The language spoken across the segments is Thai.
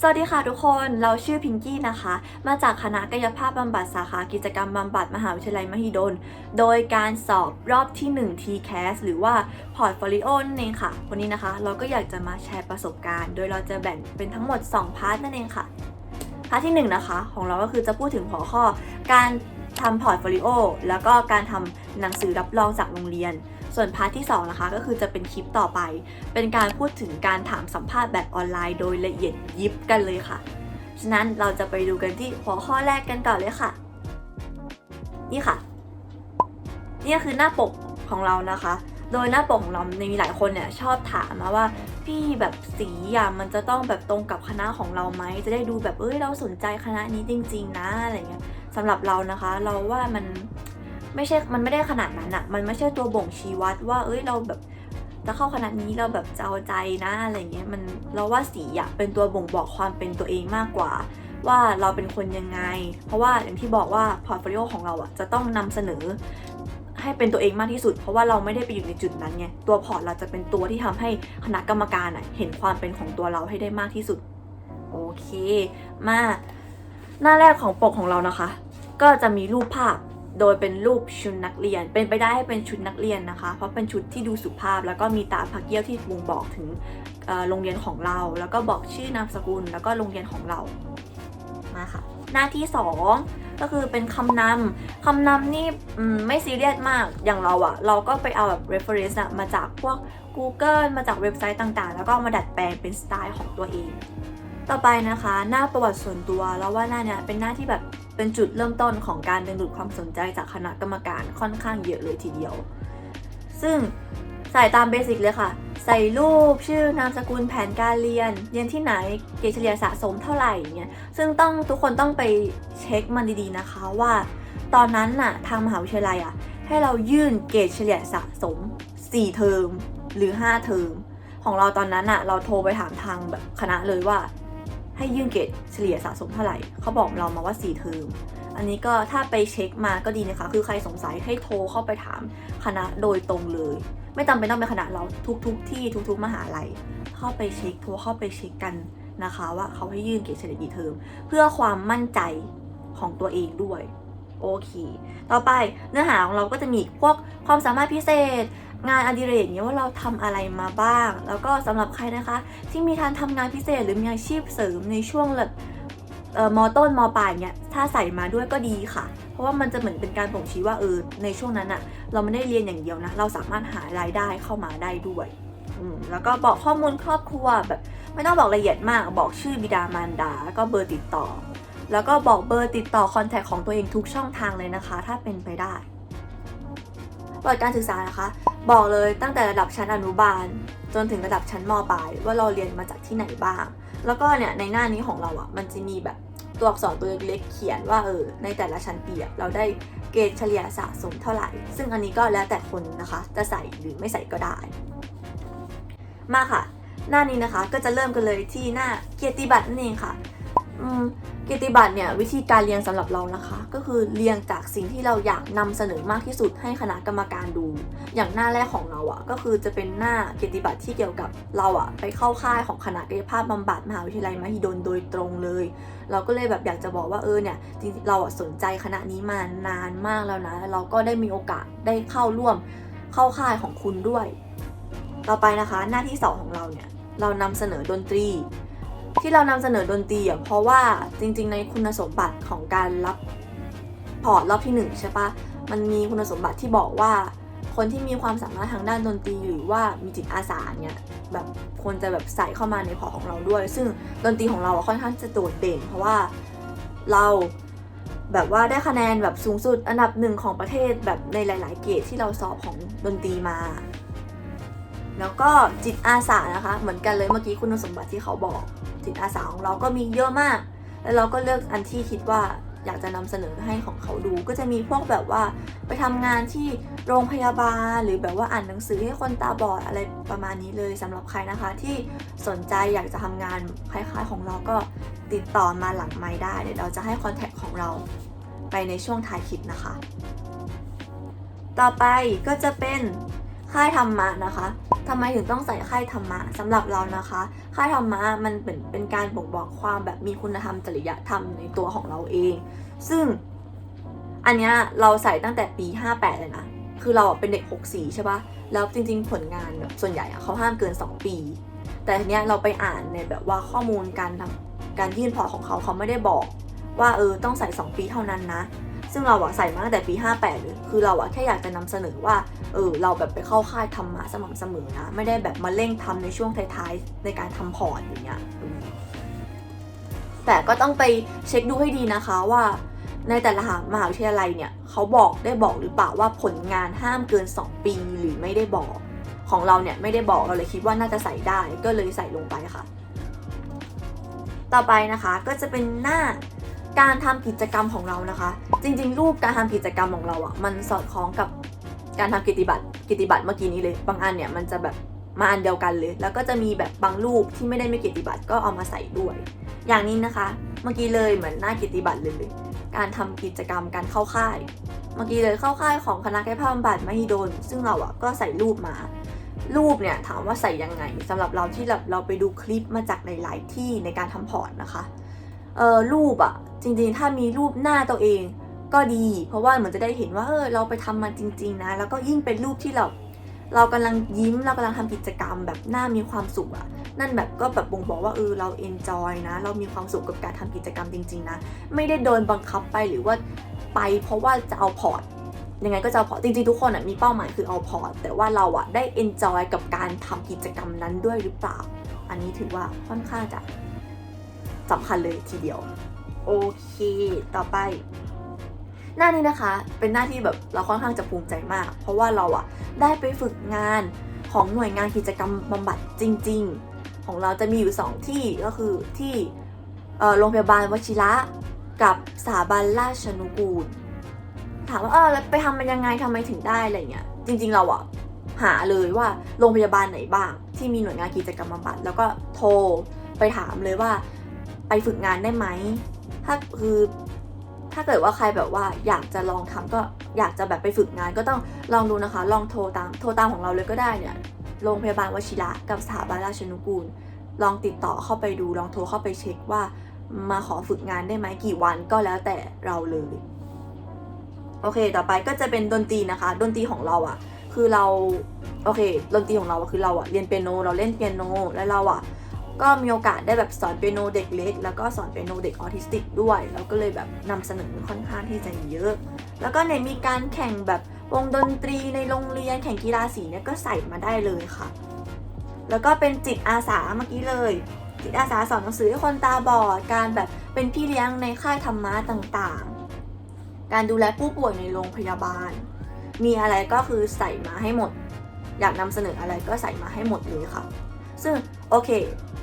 สวัสดีค่ะทุกคน เราชื่อพิงกี้นะคะ มาจากคณะกายภาพบำบัดสาขากิจกรรมบำบัดมหาวิทยาลัยมหิดล โดยการสอบรอบที่ 1 TCAS หรือว่า Portfolio นั่นเองค่ะ วันนี้นะคะ เราก็อยากจะมาแชร์ประสบการณ์ โดยเราจะแบ่งเป็นทั้งหมด 2 พาร์ทนั่นเองค่ะ พาร์ทที่ 1 นะคะ ของเราก็คือจะพูดถึงหัวข้อ การทำพอร์ตโฟลิโอแล้วก็การทำหนังสือรับรองจากโรงเรียน ส่วนพาร์ทที่2นะคะก็คือจะเป็นคลิปต่อไป เป็นการพูดถึงการถามสัมภาษณ์แบบออนไลน์โดยละเอียดยิบกันเลยค่ะ ฉะนั้นเราจะไปดูกันที่หัวข้อแรกกันก่อนเลยค่ะ นี่ค่ะ นี่คือหน้าปกของเรานะคะ โดยหน้าปกของเรามีหลายคนเนี่ยชอบถามมาว่าพี่แบบสีอะมันจะต้องแบบตรงกับคณะของเราไหม จะได้ดูแบบเอ้ยเราสนใจคณะนี้จริง ๆ นะอะไรเงี้ยสำหรับเรานะคะ เราว่ามัน ไม่ใช่มันไม่ได้ขนาดนั้นอะมันไม่ใช่ตัวบ่งชี้วัดว่าเอ้ยเราแบบจะเข้าคณะนี้เราแบบจะเอาใจนะอะไรเงี้ยมันเราว่าสีอะเป็นตัวบ่งบอกความเป็นตัวเองมากกว่า ว่าเราเป็นคนยังไง เพราะว่าอย่างที่บอกว่าพอร์ตโฟลิโอของเราอะจะต้องนำเสนอให้เป็นตัวเองมากที่สุด เพราะว่าเราไม่ได้ไปอยู่ในจุดนั้นไงตัวพอร์ตเราจะเป็นตัวที่ทำให้คณะกรรมการอะเห็นความเป็นของตัวเราให้ได้มากที่สุดโอเค มาหน้าแรกของปกของเรานะคะ ก็จะมีรูปภาพ โดยเป็นรูปชุดนักเรียน เป็นไปได้ให้เป็นชุดนักเรียนนะคะ เพราะเป็นชุดที่ดูสุภาพ แล้วก็มีตาพักเยี่ยวที่บ่งบอกถึงโรงเรียนของเรา แล้วก็บอกชื่อนามสกุล แล้วก็โรงเรียนของเรามาค่ะ หน้าที่ 2 ก็คือเป็นคำนำคำนำนี่ไม่ซีเรียสมากอย่างเราอะเราก็ไปเอาแบบ reference อะมาจากพวก Google มาจากเว็บไซต์ต่างๆ แล้วก็มาดัดแปลงเป็นสไตล์ของตัวเองต่อไปนะคะ หน้าประวัติส่วนตัวแล้วว่าหน้าเนี้ยเป็นหน้าที่แบบ เป็นจุดเริ่มต้นของการดึงดูดความสนใจจากคณะกรรมการค่อนข้างเยอะเลยทีเดียว ซึ่งใส่ตามเบสิกเลยค่ะ ใส่รูปชื่อนามสกุลแผนการเรียน เรียนที่ไหนเกรดเฉลี่ยสะสมเท่าไหร่เงี้ยซึ่งต้องทุกคนต้องไปเช็คมันดีๆนะคะว่า ตอนนั้นน่ะทางมหาวิทยาลัยอะให้เรายื่นเกรดเฉลี่ยสะสม 4 เทอมหรือ 5 เทอมของเราตอนนั้นอะเราโทรไปถามทางแบบคณะเลยว่า ให้ยื่นเกรดเฉลี่ยสะสมเท่าไหร่เขาบอกเรามาว่า 4 เทอม อันนี้ก็ถ้าไปเช็คมาก็ดีนะคะ คือใครสงสัยให้โทรเข้าไปถามคณะโดยตรงเลย ไม่จำเป็นต้องเป็นคณะเราทุกๆทที่ทุก ๆ มหาลัย เข้าไปเช็คโทรเข้าไปเช็คกันนะคะ ว่าเขาให้ยื่นเกรดเฉลี่ยกี่เทอม เพื่อความมั่นใจของตัวเองด้วยโอเค ต่อไปเนื้อหาของเราก็จะมีพวกความสามารถพิเศษ งานอดิเรกเนี้ยว่าเราทำอะไรมาบ้าง แล้วก็สำหรับใครนะคะ ที่มีทานทำงานพิเศษหรือมีอาชีพเสริมในช่วงแบบมอต้นมอปลายเนี่ยถ้าใส่มาด้วยก็ดีค่ะ เพราะว่ามันจะเหมือนเป็นการบ่งชี้ว่าเออในช่วงนั้นอะเราไม่ได้เรียนอย่างเดียวนะ เราสามารถหารายได้เข้ามาได้ด้วยแล้วก็บอกข้อมูลครอบครัวแบบ ไม่ต้องบอกละเอียดมาก บอกชื่อบิดามารดาแล้วก็เบอร์ติดต่อ แล้วก็บอกเบอร์ติดต่อคอนแทคของตัวเองทุกช่องทางเลยนะคะ ถ้าเป็นไปได้ประวัติการศึกษานะคะ บอกเลยตั้งแต่ระดับชั้นอนุบาล จนถึงระดับชั้นมปลาย ว่าเราเรียนมาจากที่ไหนบ้าง แล้วก็เนี่ยในหน้านี้ของเราอะ่ะมันจะมีแบบตัวอักษรตัวเล็กเขียนว่าเออในแต่ละชั้นปีเราได้เกรดเฉลี่ยสะสมเท่าไหร่ ซึ่งอันนี้ก็แล้วแต่คนนะคะ จะใส่หรือไม่ใส่ก็ได้ มาค่ะ หน้านี้นะคะก็จะเริ่มกันเลยที่หน้าเกียรติบัตรนั่นเองค่ะ กียรติบัตรเนี่ยวิธีการเรียงสำหรับเรานะคะ ก็คือเรียงจากสิ่งที่เราอยากนำเสนอมากที่สุดให้คณะกรรมการดู อย่างหน้าแรกของเราอะ่ะก็คือจะเป็นหน้ากียรติบัตรที่เกี่ยวกับเราอะ่ะไปเข้าค่ายของคณะกายภาพบำบัดมหาวิทยาลัยมหิดลโดยตรงเลย เราก็เลยแบบอยากจะบอกว่าเออเนี่ยจริงๆเราอะสนใจคณะนี้มานานมากแล้วนะเราก็ได้มีโอกาสได้เข้าร่วมเข้าค่ายของคุณด้วย ต่อไปนะคะหน้าที่สองของเราเนี่ยเรานำเสนอดนตรี ที่เรานำเสนอดนตรีอะเพราะว่าจริง ๆ ในคุณสมบัติของการรับพอร์ตรอบที่หนึ่งใช่ปะมันมีคุณสมบัติที่บอกว่า คนที่มีความสามารถทางด้านดนตรีหรือว่ามีจิตอาสาเนี่ยแบบควรจะแบบใส่เข้ามาในพอร์ตของเราด้วย ซึ่งดนตรีของเราอะค่อนข้างจะโดดเด่น เพราะว่าเราแบบว่าได้คะแนนแบบสูงสุดอันดับหนึ่งของประเทศแบบในหลาย ๆ เกรดที่เราสอบของดนตรีมา แล้วก็จิตอาสานะคะ เหมือนกันเลยเมื่อกี้คุณสมบัติที่เขาบอก จิตอาสาของเราก็มีเยอะมาก แล้วเราก็เลือกอันที่คิดว่าอยากจะนำเสนอให้ของเขาดู ก็จะมีพวกแบบว่าไปทำงานที่โรงพยาบาล หรือแบบว่าอ่านหนังสือให้คนตาบอดอะไรประมาณนี้เลยสำหรับใครนะคะ ที่สนใจอยากจะทำงานคล้ายๆของเราก็ติดต่อมาหลังไม้ได้เดี๋ยวเราจะให้คอนแทคของเราไปในช่วงท้ายคลิปนะคะ ต่อไปก็จะเป็นค่ายธรรมะนะคะ ทำไมถึงต้องใส่ค่ายธรรมะสำหรับเรานะคะค่ายธรรมะมันเป็นเป็นการบ่งบอกความแบบมีคุณธรรมจริยธรรมในตัวของเราเอง ซึ่งอันเนี้ยเราใส่ตั้งแต่ปี 58 เลยนะ คือเราเป็นเด็ก 64 ใช่ปะแล้วจริงๆ ผลงานแบบส่วนใหญ่เขาห้ามเกิน 2 ปี แต่ทีเนี้ยเราไปอ่านในแบบว่าข้อมูลการทำการยื่นพอของเขาเขาไม่ได้บอกว่าเออต้องใส่ 2 ปีเท่านั้นนะ ซึ่งเราอะใส่มาตั้งแต่ปี 58เลยคือเราอะแค่อยากจะนำเสนอว่าเออเราแบบไปเข้าค่ายธรรมะสม่ำเสมอนะ ไม่ได้แบบมาเร่งทำในช่วงท้ายๆ ในการทำพอร์ตอย่างเงี้ยแต่ก็ต้องไปเช็คดูให้ดีนะคะว่า ในแต่ละมหาวิทยาลัยเนี่ยเขาบอกได้บอกหรือเปล่าว่าผลงานห้ามเกิน 2 ปีหรือไม่ได้บอกของเราเนี่ยไม่ได้บอกเราเลยคิดว่าน่าจะใส่ได้ก็เลยใส่ลงไปค่ะ ต่อไปนะคะก็จะเป็นหน้าการทำกิจกรรมของเรานะคะ จริง ๆ รูปการทำกิจกรรมของเราอะ่ะมันสอดคล้องกับการทำกิจบัตรกิจบัตรเมื่อกี้นี้เลย บางอันเนี่ยมันจะแบบมาอันเดียวกันเลย แล้วก็จะมีแบบบางรูปที่ไม่ได้ไม่กิจบัตรก็เอามาใส่ด้วย อย่างนี้นะคะ เมื่อกี้เลยเหมือนหน้ากิจบัตรเลย การทำกิจกรรมการเข้าค่าย เมื่อกี้เลยเข้าค่ายของคณะกายภาพบำบัดมหิดล ซึ่งเราอะก็ใส่รูปมา รูปเนี่ยถามว่าใส่ยังไงสำหรับเราที่แบบเราไปดูคลิปมาจากหลายๆที่ในการทำพอร์ตนะคะ เออรูปอะจริงๆ ถ้ามีรูปหน้าตัวเอง ก็ดี เพราะว่าเหมือนจะได้เห็นว่าเออเราไปทำมันจริง ๆ นะ แล้วก็ยิ่งเป็นรูปที่เรา เรากำลังยิ้มเรากำลังทำกิจกรรมแบบหน้ามีความสุขอะนั่นแบบก็แบบบ่งบอกว่าเออเราเอนจอยนะ เรามีความสุขกับการทำกิจกรรมจริง ๆ นะ ไม่ได้โดนบังคับไปหรือว่าไปเพราะว่าจะเอาพอร์ตยังไงก็จะเอาพอร์ตจริงๆทุกคนอะมีเป้าหมายคือเอาพอร์ตแต่ว่าเราอะได้เอนจอยกับการทำกิจกรรมนั้นด้วยหรือเปล่า อันนี้ถือว่าค่อนข้างจะสำคัญเลยทีเดียว โอเค ต่อไป หน้านี้นะคะ เป็นหน้าที่แบบเราค่อนข้างจะภูมิใจมาก เพราะว่าเราอะได้ไปฝึกงานของหน่วยงานกิจกรรมบำบัดจริง ๆ ของเราจะมีอยู่ 2 ที่ก็คือที่โรงพยาบาลวชิระกับสถาบันราชนุกูล ถามว่าเออแล้วไปทำมันยังไงทำไมถึงได้อะไรเงี้ยจริง ๆ เราอะหาเลยว่าโรงพยาบาลไหนบ้าง ที่มีหน่วยงานกิจกรรมบำบัดแล้วก็โทรไปถามเลยว่า ไปฝึกงานได้ไหมถ้าคือ ถ้าเกิดว่าใครแบบว่าอยากจะลองทำก็อยากจะแบบไปฝึกงานก็ต้องลองดูนะคะ ลองโทรตามโทรตามของเราเลยก็ได้เนี่ยโรงพยาบาลวชิระกับสถาบันราชนุกูล ลองติดต่อเข้าไปดูลองโทรเข้าไปเช็คว่ามาขอฝึกงานได้ไหมกี่วันก็แล้วแต่เราเลยโอเค ต่อไปก็จะเป็นดนตรีนะคะ ดนตรีของเราอะ่ะ คือเรา โอเค ดนตรีของเราคือเราอะเรียนเปียโน เราเล่นเปียโน แล้วเราอะ ก็มีโอกาสได้แบบสอนเปียโนเด็กเล็ก แล้วก็สอนเปียโนเด็กออทิสติกด้วย แล้วก็เลยแบบนำเสนอค่อนข้างที่จะเยอะ แล้วก็ในมีการแข่งแบบวงดนตรีในโรงเรียนแข่งกีฬาสีเนี่ยก็ใส่มาได้เลยค่ะ แล้วก็เป็นจิตอาสาเมื่อกี้เลย จิตอาสาสอนหนังสือให้คนตาบอด การแบบเป็นพี่เลี้ยงในค่ายธรรมะต่างๆ การดูแลผู้ป่วยในโรงพยาบาล มีอะไรก็คือใส่มาให้หมด อยากนำเสนออะไรก็ใส่มาให้หมดเลยค่ะ ซึ่งโอเค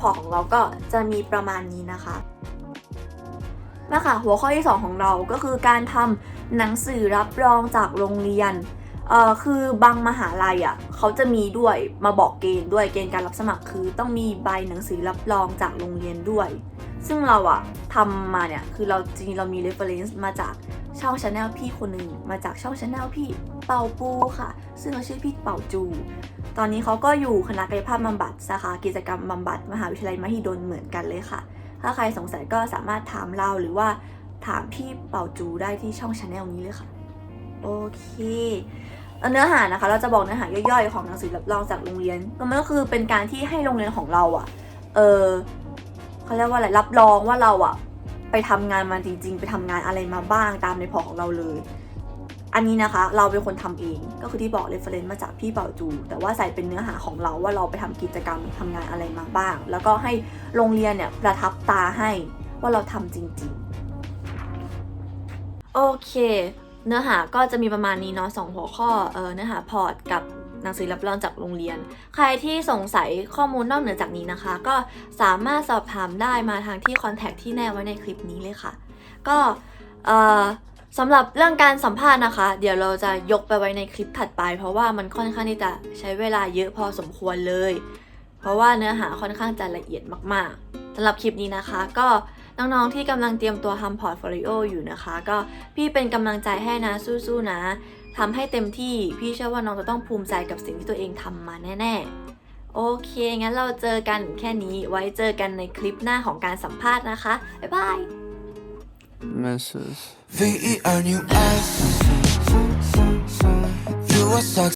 พอของเราก็จะมีประมาณนี้นะคะมาค่ะหัวข้อที่ 2 ของเราก็คือการทำหนังสือรับรองจากโรงเรียนเอ่อคือบางมหาลัยอะเขาจะมีด้วยมาบอกเกณฑ์ด้วยเกณฑ์การรับสมัครคือ ต้องมีใบหนังสือรับรองจากโรงเรียนด้วย ซึ่งเราอะทำมาเนี่ยคือเราจริงเรามี reference มาจาก ช่องชาแนลพี่คนหนึ่งมาจากช่องชาแนลพี่เป่าปูค่ะ ซึ่งเขาชื่อพี่เป่าจู ตอนนี้เขาก็อยู่คณะกายภาพบำบัดสาขากิจกรรมบำบัดมหาวิทยาลัยมหิดลเหมือนกันเลยค่ะ ถ้าใครสงสัยก็สามารถถามเราหรือว่าถามพี่เป่าจูได้ที่ช่องชาแนลนี้เลยค่ะ โอเคเนื้อหานะคะ เราจะบอกเนื้อหาย่อยๆ ของหนังสือรับรองจากโรงเรียนก็มันก็คือเป็นการที่ให้โรงเรียนของเราอะ่ะ เออเขาเรียกว่าอะไรรับรองว่าเราอะ่ะ ไปทำงานมาจริง ๆ ไปทำงานอะไรมาบ้างตามในพอของเราเลย อันนี้นะคะเราเป็นคนทำเองก็คือที่บอกเรฟเฟรนซ์มาจากพี่เป่าจู แต่ว่าใส่เป็นเนื้อหาของเราว่าเราไปทำกิจกรรมทำงานอะไรมาบ้าง แล้วก็ให้โรงเรียนเนี่ยประทับตาให้ว่าเราทำจริง ๆ โอเค เนื้อหาก็จะมีประมาณนี้เนาะสองหัวข้อเออเนื้อหาพอร์ตกับ หนังสือรับรองจากโรงเรียน ใครที่สงสัยข้อมูลนอกเหนือจากนี้นะคะ ก็สามารถสอบถามได้มาทางที่คอนแทคที่แนบไว้ในคลิปนี้เลยค่ะ ก็สำหรับเรื่องการสัมภาษณ์นะคะ เดี๋ยวเราจะยกไปไว้ในคลิปถัดไป เพราะว่ามันค่อนข้างที่จะใช้เวลาเยอะพอสมควรเลย เพราะว่าเนื้อหาค่อนข้างจะละเอียดมากๆสำหรับคลิปนี้นะคะ ก็น้องๆที่กำลังเตรียมตัวทำพอร์ตโฟลิโออยู่นะคะ ก็พี่เป็นกำลังใจให้นะสู้ๆนะ ทำให้เต็มที่ พี่เชื่อว่าน้องจะต้องภูมิใจกับสิ่งที่ตัวเองทำมาแน่โอเค งั้นเราเจอกันแค่นี้ไว้เจอกันในคลิปหน้าของการสัมภาษณ์นะคะ บ๊ายบาย Mrs. V E R U S. You are sexy.